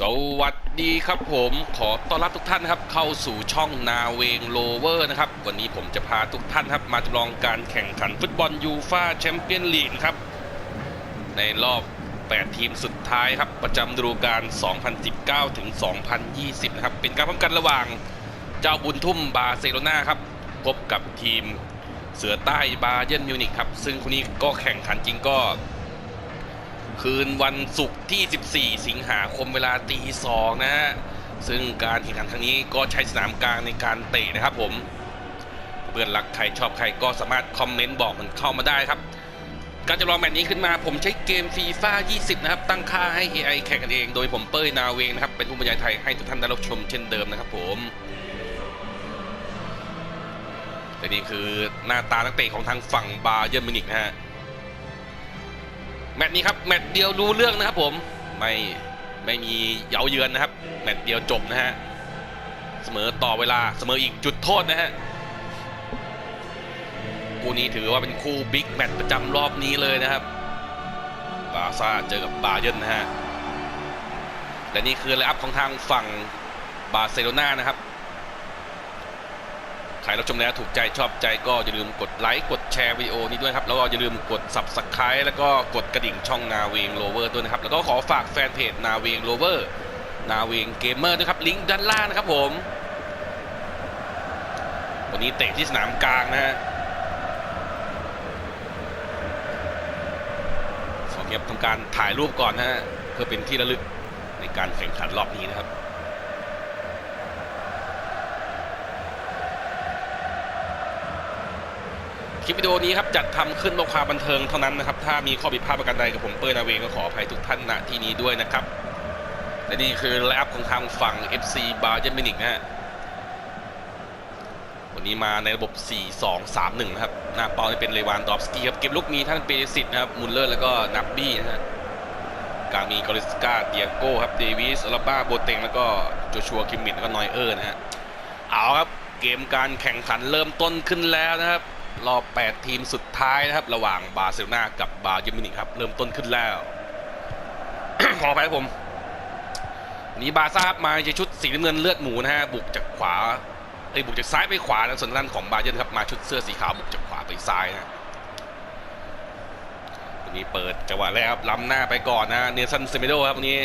สวัสดีครับผมขอต้อนรับทุกท่านนะครับเข้าสู่ช่องนาเวงโลเวอร์นะครับวันนี้ผมจะพาทุกท่านครับมาจำลองการแข่งขันฟุตบอลยูฟาแชมเปี้ยนลีกครับ ในรอบ 8 ทีมสุดท้ายครับ ประจำฤดูกาล 2019 ถึง 2020 นะครับ เป็นการพบกันระหว่างเจ้าบุญทุ่มบาร์เซโลนาครับ พบกับทีมเสือใต้บาเยิร์นมิวนิกครับ ซึ่งคนนี้ก็แข่งขันจริงก็ คืนวันศุกร์ที่ 14 สิงหาคมเวลาตีสองนะฮะ ซึ่งการแข่งขันครั้งนี้ก็ใช้สนามกลางในการเตะนะครับผม เพื่อนรักใครชอบใครก็สามารถคอมเมนต์บอกมันเข้ามาได้ครับ การจะลองแมตช์นี้ขึ้นมาผมใช้เกมฟีฟ่า20 นะครับ ตั้งค่าให้ AI แข่งกันเอง โดยผมเป้ยนาเวงนะครับ เป็นผู้บรรยายไทยให้ทุกท่านได้รับชมเช่นเดิมนะครับผมแต่นี่คือหน้าตานักเตะของทางฝั่งบาเยิร์มิวนิกนะฮะ แมตช์นี้ครับแมตช์เดียวรู้เรื่องนะครับผมไม่ไม่มีเย้าเยือนนะครับ แมตช์เดียวจบนะฮะเสมอต่อเวลาเสมออีกจุดโทษนะฮะคู่นี้ถือว่าเป็นคู่บิ๊กแมตช์ประจำรอบนี้เลยนะครับบาซ่าเจอกับบาเยิร์นนะฮะและนี่คือไลน์อัพของทางฝั่งบาร์เซโลนานะครับ ใครรับชมแล้วถูกใจชอบใจก็อย่าลืมกดไลค์กดแชร์วิดีโอนี้ด้วยครับ แล้วก็อย่าลืมกด Subscribe แล้วก็กดกระดิ่งช่องนาเวงโลเวอร์ด้วยนะครับ แล้วก็ขอฝากแฟนเพจนาเวงโลเวอร์นาเวงเกมเมอร์ด้วยครับ ลิงก์ด้านล่างนะครับผม วันนี้เตะที่สนามกลางนะฮะขอเก็บทำการถ่ายรูปก่อนนะฮะเพื่อเป็นที่ระลึกในการแข่งขันรอบนี้นะครับ คลิปวิดีโอนี้ครับจัดทำขึ้นเพื่อความบันเทิงเท่านั้นนะครับ ถ้ามีข้อผิดพลาดประการใดกับผมเปิ้ลนาเวงก็ขออภัยทุกท่านณที่นี้ด้วยนะครับ และนี่คือไลฟ์อัพของทางฝั่ง FC บาเยนมินิกนะฮะวันนี้มาในระบบ 4-2-3-1 นะครับ หน้าเป้านี่เป็นเลวานดอฟสกี้ครับ เก็บลูกมีท่านเปรสิตนะครับ มุลเลอร์ แล้วก็นับบี้นะฮะกลางมีกอริสกาเดียโก้ครับ เดวิสอลาบ้าโบเตงแล้วก็โจชัวคิมมินแล้วก็นอยเออร์นะฮะ เอาครับ เกมการแข่งขันเริ่มต้นขึ้นแล้วนะครับ รอบ 8 ทีมสุดท้ายนะครับ ระหว่างบาร์เซโลนากับบาเยิร์นมินิกครับ เริ่มต้นขึ้นแล้ว ขออภัยครับผมนี้บาร์ซ่ามาในชุดสีน้ำเงินเลือดหมูนะฮะบุกจากขวาเอ้บุกจากซ้ายไปขวานะส่วนทางด้านของบาเยนครับมาชุดเสื้อสีขาวบุกจากขวาไปซ้ายนะวันนี้เปิดจังหวะแรกครับล้ำหน้าไปก่อนนะเนลสันเซเมโดครับวันนี้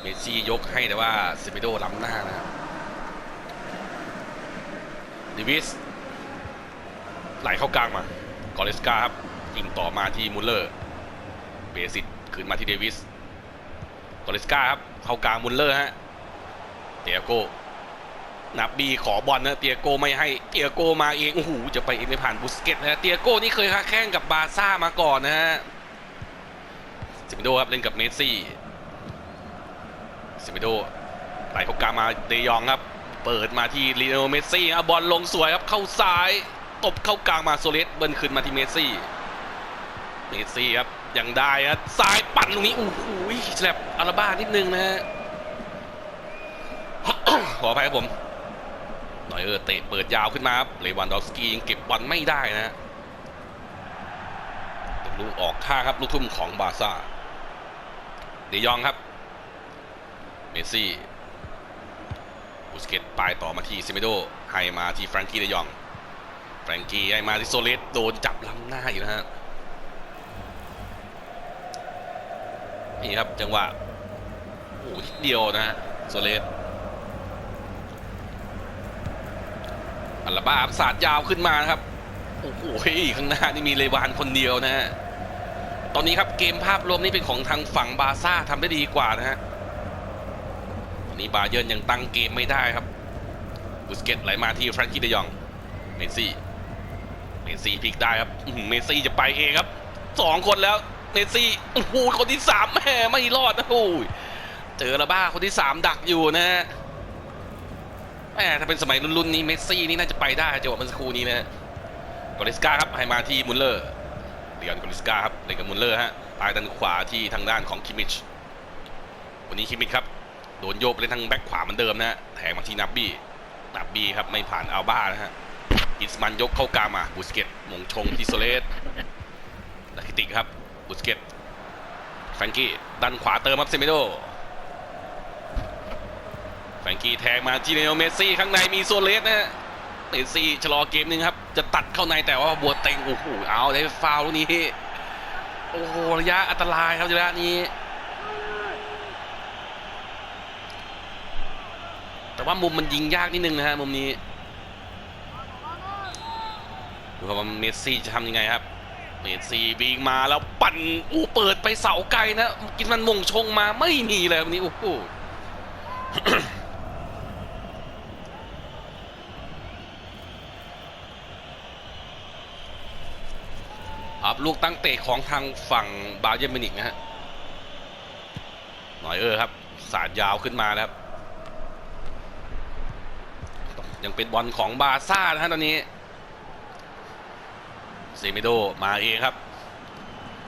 เมซี่ยกให้แต่ว่าเซเมโดล้ำหน้านะครับเดวิส ไหลเข้ากลางมากอริสกาครับยิงต่อมาที่มุลเลอร์เบสิตคืนมาที่เดวิสกอริสกาครับเข้ากลางมุลเลอร์ฮะเตียโก้นับบีขอบอลนะเตียโก้ไม่ให้เตียโก้มาเองโอ้โหจะไปเองไม่ผ่านบุสเกตนะเตียโก้นี่เคยค้าแข่งกับบาร์ซ่ามาก่อนนะฮะซิมิโดครับเล่นกับเมสซี่ซิมิโดไหลเข้ากลางมาเดยองครับ เปิดมาที่ลีโอเมสซี่ครับบอลลงสวยครับเข้าซ้าย ตบเข้ากลางมาโซเลสเบิ้ลขึ้นมาที่เมสซี่เมสซี่ครับยังได้ครับซ้ายปั่นตรงนี้โอ้โหแฉลบอาราบ้านิดนึงนะฮะขออภัยครับผมหน่อยเออเตะเปิดยาวขึ้นมาครับเลวันดอฟสกี้ยังเก็บบอลไม่ได้นะฮะลูกออกข้างครับลูกทุ่มของบาร์ซ่าเดยองครับเมสซี่บูสเกตปลายต่อมาที่ซิเมโดให้มาที่แฟรงกี้เดยอง แฟรงกี้ให้มาที่โซเลสโดนจับล้ำหน้าอยู่นะฮะนี่ครับจังหวะโอ้โหนิดเดียวนะฮะโซเลสอัลลาบ้าสาดยาวขึ้นมานะครับโอ้โหข้างหน้านี่มีเลวานคนเดียวนะฮะตอนนี้ครับเกมภาพรวมนี่เป็นของทางฝั่งบาร์ซ่าทำได้ดีกว่านะฮะตอนนี้บาเยิร์นยังตั้งเกมไม่ได้ครับ บุสเกตไหลมาที่แฟรงกี้เดยอง เมซี่ มสซี่พลิกได้ครับเมสซี่จะไปเองครับสองคนแล้วเมสซี่โอ้โหคนที่สามแหมไม่รอดนะโอ้ยเจอละบ้าคนที่สามดักอยู่นะฮะแหมถ้าเป็นสมัยรุ่นๆนี้เมสซี่นี่น่าจะไปได้จังหวะเมื่อสักครู่นี้นะฮะกอริสกาครับให้มาที่มุลเลอร์เดียนกอริสกาครับเล่นกับมุลเลอร์ฮะปลายด้านขวาที่ทางด้านของคิมิชวันนี้คิมิชครับโดนโยกไปเล่นทางแบ็คขวาเหมือนเดิมนะฮะแทงมาที่นับบี้นับบี้ครับไม่ผ่านอัลบ้านะฮะ อิสมันยกเข้ากลางมาบูสเกตมงชงที่โซเลสลาคิติครับบูสเกตแฟรงกี้ดันขวาเติมครับเซเมโดรงกี้แทงมาจีเนโอเมสซี่ข้างในมีโซเลสนะฮะเมสซี่ชะลอเกมหนึงครับ จะตัดเข้าในแต่ว่าบัวเต็งโอ้โหเอาได้ฟาวล์ลูกนี้โอ้โหระยะอันตรายครับระยะนี้ แต่ว่ามุมมันยิงยากนิดนึงนะฮะมุมนี้ ดูครับว่าเมสซี่จะทำยังไงครับ เมสซี่วิ่งมาแล้วปั่นอู้เปิดไปเสาไกลนะ กินมันมงชงมาไม่มีเลยวันนี้โอ้โหครับลูกตั้งเตะของทางฝั่งบาเยนมินิกนะฮะ หน่อยเออครับ สาดยาวขึ้นมาแล้วครับยังเป็นบอลของบาซ่านะฮะตอนนี้ เซเมโดมาเองครับ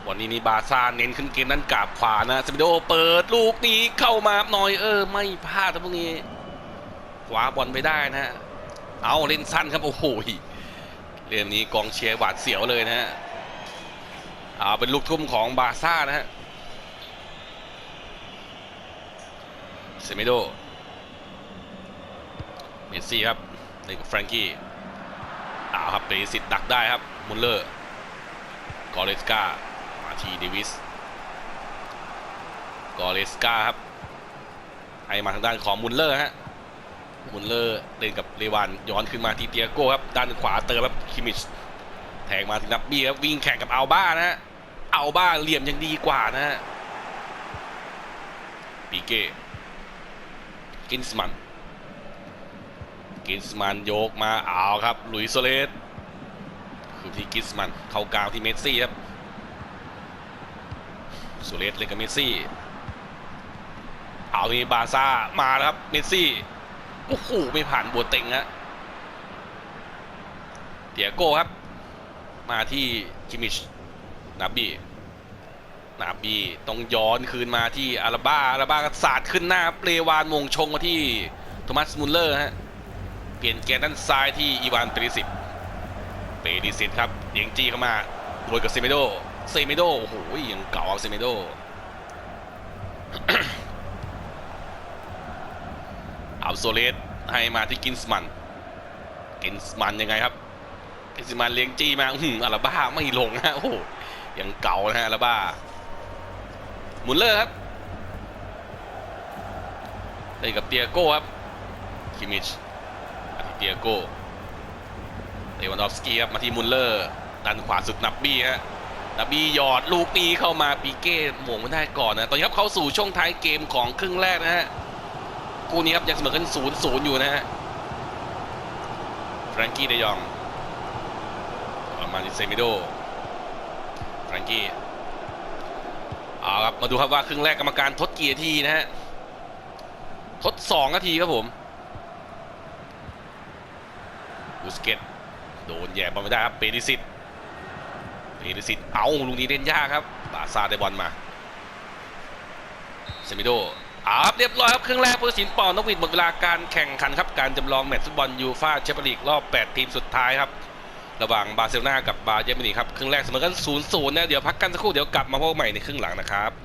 วันนี้นี่บาซ่าเน้นขึ้นเกมนั้นกราบขวานะเซเมโดเปิดลูกนี้เข้ามาหน่อยเออ ไม่พลาดนะพวกนี้ขวาบอลไปได้นะฮะเอาเล่นสั้นครับโอ้โหเรื่องนี้กองเชียร์หวาดเสียวเลยนะฮะเอาเป็นลูกทุ่มของบาซ่านะฮะเซเมโดเมสซี่ครับเล่นกับแฟรงกี้อ้าวครับเปริสิตดักได้ครับ มุลเลอร์กอเรสกามาทีเดวิสกอเรสกาครับให้มาทางด้านของมุลเลอร์ฮะมุลเลอร์เล่นกับเรวานย้อนขึ้นมาที่เตียโก้ครับด้านขวาเติมครับคิมิชแทงมาถึงนับบี้ครับวิ่งแข่งกับอัลบ้านะฮะอัลบ้าเหลี่ยมยังดีกว่านะฮะปีเก้กินสมันกินสมันโยกมาเอาครับหลุยส์โซเลส ที่กิสมันเข้ากลางที่เมสซี่ครับโซเลสเล่นกับเมสซี่ เอาที่บาร์ซ่ามาแล้วครับเมสซี่โอ้โหไม่ผ่านบัวเต็งฮะเตียโก้ครับ มาที่คิมิชนาบีนาบีต้องย้อนคืนมาที่อาราบ้าอาราบ้าก็สาดขึ้นหน้าเปลวานมงชงมาที่โทมัสมุลเลอร์ฮะเปลี่ยนแกนด้านซ้ายที่อีวานเปริสิต เปริสิตครับเยงจี้เข้ามาโดยกับเซเมโดเซเมโดโอ้โหยังเก่าเอาเซเมโดเอาโซเลสให้มาที่กินสมันกินสมันยังไงครับกินสมันเลี้ยงจี้มาอืมอาราบ้าไม่ลงฮะโอ้ยังเก่านะฮะอาราบ้ามุลเลอร์ครับได้กับเตียโก้ครับคิมิชเตียโก้ เลวันดอฟสกี้ครับมาที่มุลเลอร์ด้านขวาสุดนับบี้ฮะนับบี้หยอดลูกนี้เข้ามาปีเก้หม่งไม่ได้ก่อนนะตอนนี้ครับเข้าสู่ช่วงท้ายเกมของครึ่งแรกนะฮะคู่นี้ครับยังเสมอกันศูนย์ศูนย์อยู่นะฮะแฟรงกี้เดยองมาที่เซมิโดแฟรงกี้เอาครับมาดูครับว่าครึ่งแรกกรรมการทดกี่นาทีนะฮะทดสองนาทีครับผมบูสเกต โดนแย่บอลไม่ได้ครับเปริสิตเปริสิตเอาลูกนี้เล่นยากครับบาซาได้บอลมาเซมิโดอาครับเรียบร้อยครับครึ่งแรกผู้ตัดสินป่านกหวีดหมดเวลาการแข่งขันครับการจำลองแมตช์ฟุตบอลยูฟ่าแชมเปี้ยนลีกรอบ 8 ทีมสุดท้ายครับ ระหว่างบาร์เซโลนากับบาเยร์นมิวนิกครับครึ่งแรกเสมอกัน 0 0 นะเดี๋ยวพักกันสักครู่เดี๋ยวกลับมาพบกันใหม่ในครึ่งหลังนะครับ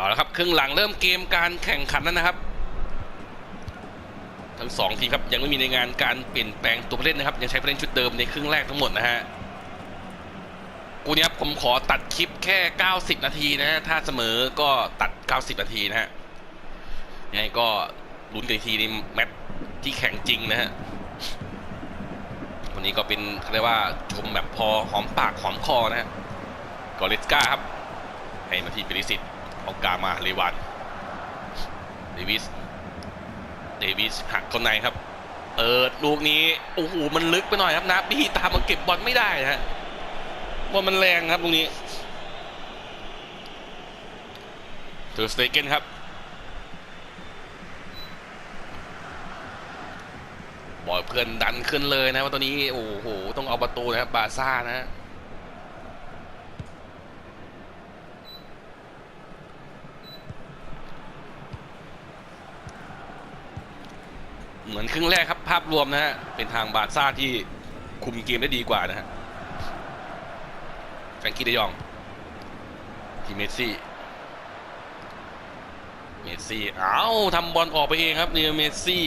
เอาละครับครึ่งหลังเริ่มเกมการแข่งขันแล้วนะครับ ทั้งสองทีมครับยังไม่มีในงานการเปลี่ยนแปลงตัวผู้เล่นนะครับ ยังใช้ผู้เล่นชุดเดิมในครึ่งแรกทั้งหมดนะฮะกูเนี้ยครับผมขอตัดคลิปแค่ 90 นาทีนะฮะถ้าเสมอก็ตัด 90 นาทีนะฮะยังไงก็ลุ้นกันอีกทีในแมตช์ที่แข่งจริงนะฮะวันนี้ก็เป็นเรียกว่าชมแบบพอหอมปากหอมคอนะฮะกอริสกาครับให้มาที่เปริสิต เอากลางมาเลวันเดวิสเดวิสหักเข้าในครับ เปิดลูกนี้โอ้โหมันลึกไปหน่อยครับนะบีตามมาเก็บบอลไม่ได้นะฮะว่ามันแรงครับลูกนี้เทอร์สเตเกนครับบอยเพื่อนดันขึ้นเลยนะว่าตอนนี้โอ้โหต้องเอาประตูนะครับบาซ่านะฮะ เหมือนครึ่งแรกครับภาพรวมนะฮะเป็นทางบาร์ซ่าที่คุมเกมได้ดีกว่านะฮะแฟรงกี้เดยองที่เมสซี่เมสซี่เอ้าทำบอลออกไปเองครับเนี่ยเมสซี่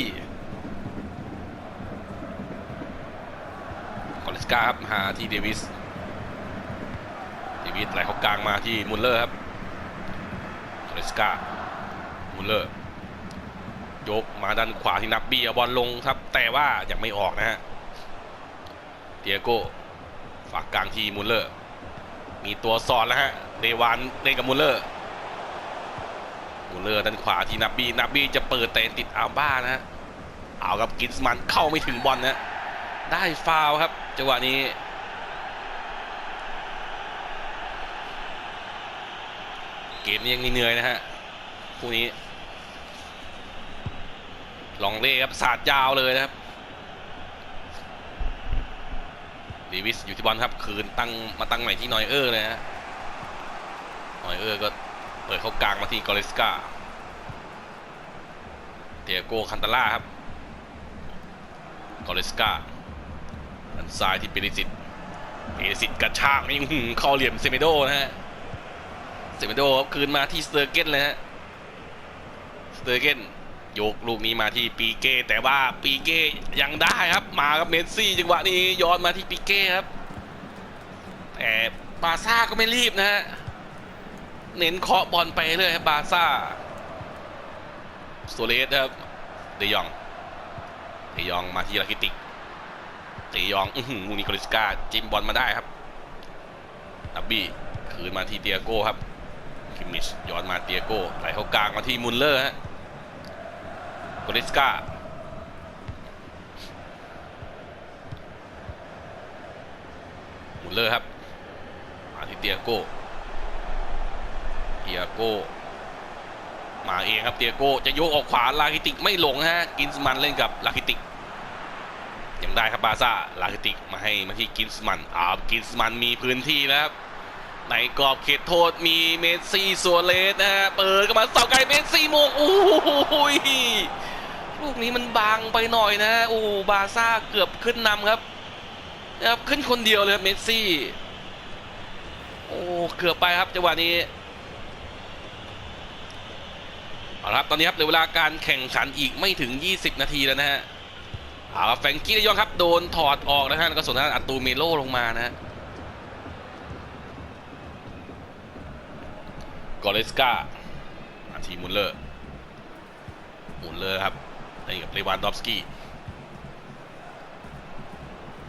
กอเลสกาครับหาที่เดวิสเดวิสไหลเข้ากลางมาที่มุลเลอร์ครับกอเลสกามุลเลอร์ ยกมาด้านขวาที่นับเบี้เอาบอลลงครับ แต่ว่ายังไม่ออกนะฮะเตียโก้ฝากกลางทีมุลเลอร์ มีตัวสอดแล้วฮะเดวานเล่นกับมุลเลอร์มุลเลอร์ด้านขวาที่นับบีนับบีจะเปิดแต่ติดอาบ้านะฮะเอากับกินสมันเข้าไม่ถึงบอลนะได้ฟาวครับจังหวะนี้เกมนี้ยังเหนื่อยนะฮะคู่นี้ ลองเล่ครับสาดยาวเลยนะครับเดวิสอยู่ที่บอลครับคืนตั้งมาตั้งใหม่ที่นอยเออร์เลยฮะนอยเออร์ก็เปิดเข้ากลางมาที่กอริสกาเตียโกคันตาล่าครับกอริสกาด้านซ้ายที่เปริสิตเปริสิตกระชากนี่อื้อเข้าเหลี่ยมเซเมโดนะฮะเซเมโดครับคืนมาที่สเตอร์เกนเลยฮะสเตอร์เกน ยกลูกนี้มาที่ปีเก้แต่ว่าปีเก้ยังได้ครับมาครับเมสซี่จังหวะนี้ย้อนมาที่ปีเก้ครับแต่บาซ่าก็ไม่รีบนะฮะเน้นเคาะบอลไปเรื่อยครับบาซ่าโซเลสครับเดยองเดยองมาที่ลาคิติกเดยองอื้อหือมูนิโกลิสกาจิ้มบอลมาได้ครับนับบี้คืนมาที่เตียโก้ครับคิมมิชย้อนมาเตียโก้ไหลเข้ากลางมาที่มุลเลอร์ฮะ กลิสกามุลเลอร์ครับ มาที่เตียโก้เตียโก้มาเองครับเตียโก้จะโยกออกขวาลาคิติกไม่หลงฮะกินสมันเล่นกับลาคิติกยังได้ครับบาซ่าลาคิติกมาให้มาที่กินสมันอ้าวกินสมันมีพื้นที่แล้วครับในกรอบเขตโทษมีเมสซี่ซัวเรสนะฮะเปิดเข้ามาเสาไกลเมสซี่โมงโอ้หย ลูกนี้มันบางไปหน่อยนะโอ้บาซ่าเกือบขึ้นนำครับนะครับขึ้นคนเดียวเลยครับเมสซี่โอ้เกือบไปครับจังหวะนี้เอาละครับตอนนี้ครับเหลือเวลาการแข่งขันอีกไม่ถึง 20 นาทีแล้วนะฮะเอาละแฟรงกี้ได้ยองครับโดนถอดออกนะฮะแล้วก็ส่งทางด้านอัตูเมโลลงมานะฮะกอเลสกาอาทีมุลเลอร์หมุนเลยครับ เล่กับเลวานดอฟสกี้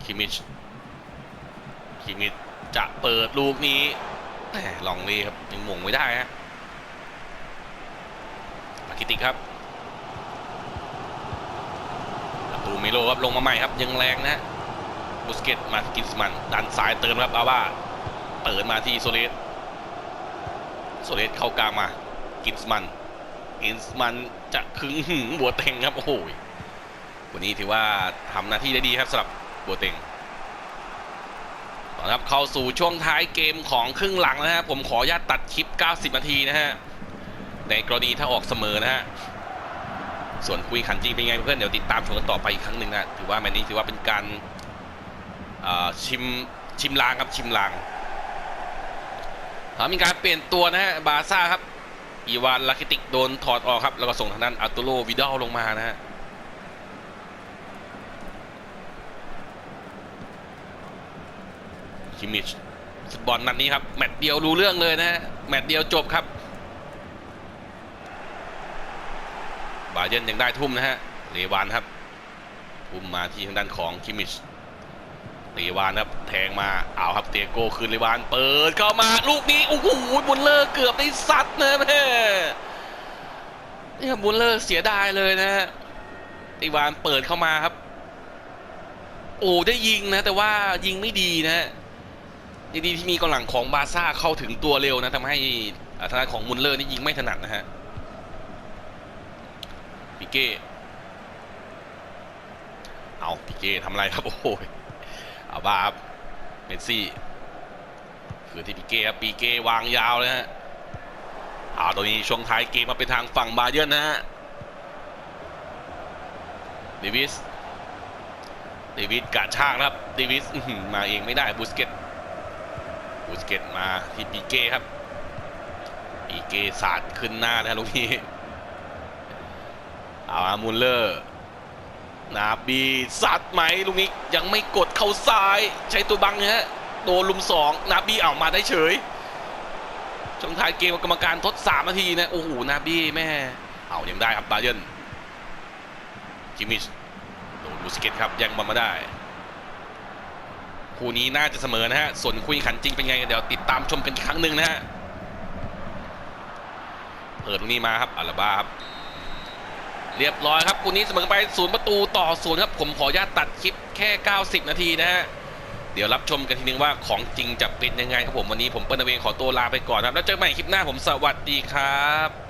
คิมิชคิมิชจะเปิดลูกนี้แหมลองเลยครับยังหม่งไม่ได้ฮะอากิติกครับประตูเมโลครับลงมาใหม่ครับยังแรงนะฮะบุสเกตมากินสมันดันสายเติมครับอาว่าเปิดมาที่โซเลสโซเลสเข้ากลางมากินสมัน อินส์มันจะคึงหึงบัวเต็งครับโอ้โหวันนี้ถือว่าทำหน้าที่ได้ดีครับสำหรับบัวเต็งตอนครับเข้าสู่ช่วงท้ายเกมของครึ่งหลังนะฮะผมขออนุญาตตัดคลิป 90 นาทีนะฮะในกรณีถ้าออกเสมอนะฮะส่วนคุยขันจริงเป็นไงเพื่อนเดี๋ยวติดตามชมกันต่อไปอีกครั้งหนึ่งนะถือว่าแมตช์นี้ถือว่าเป็นการชิมชิมลางครับชิมลางแล้วมีการเปลี่ยนตัวนะฮะบาซ่าครับ อีวานลาคิติกโดนถอดออกครับ แล้วก็ส่งทางด้านอัตุโลวิดอลลงมานะฮะคิมิชฟุตบอลนัดนี้ครับ แมตช์เดียวรู้เรื่องเลยนะฮะ แมตช์เดียวจบครับ บาเยร์นยังได้ทุ่มนะฮะเลวานครับ ทุ่มมาที่ทางด้านของคิมิช ลวานครับแทงมาเอาครับเตียโก้คืนเลวานเปิดเข้ามาลูกนี้โอ้โหบุลเลอร์เกือบได้ซัดนะแม่นี่ครับบุลเลอร์เสียดายเลยนะฮะเลวานเปิดเข้ามาครับ โอ้ได้ยิงนะ แต่ว่ายิงไม่ดีนะฮะดีที่มีกองหลังของบาร์ซ่าเข้าถึงตัวเร็วนะทำให้อ่าทางด้านของมุลเลอร์นี่ยิงไม่ถนัดนะฮะปิเก้เอาปิเก้ทำอะไรครับโอ้โห เอาบ้าครับเมสซี่คือที่ปิเก้ครับปิเก้วางยาวเลยฮะเอาตัวนี้ช่วงท้ายเกมมาเป็นทางฝั่งบาเยิร์นะฮะเดวิสเดวิสกะชากครับเดวิสมาเองไม่ได้บูสเกตบูสเกตมาที่ปีเก้ครับปีเก้สาดขึ้นหน้านะลูกนี้เอาอามูลเลอร์ นาบีสัดไหมลูกนี้ยังไม่กดเข้าซ้าย ใช้ตัวบังนะฮะโดนลุมสองนาบีเอามาได้เฉยช่วงท้ายเกมกรรมการทดสามนาทีนะโอ้โหนาบีแม่เอายังได้ครับบาเยนคิมิชโดนบูสเกตครับยังบอลมาได้คู่นี้น่าจะเสมอนะฮะ ส่วนคุยขันจริงเป็นไงเดี๋ยวติดตามชมกันอีกครั้งหนึ่งนะฮะเปิดตรงนี้มาครับอาราบ้าครับ เรียบร้อยครับคู่นี้เสมอไปศูนย์ประตูต่อศูนย์ครับ ผมขออนุญาตตัดคลิปแค่ 90 นาทีนะฮะเดี๋ยวรับชมกันทีนึงว่าของจริงจะเป็นยังไงครับผมวันนี้ผมเปิ้ลนเวงขอตัวลาไปก่อนครับ แล้วเจอกันใหม่คลิปหน้าผมสวัสดีครับ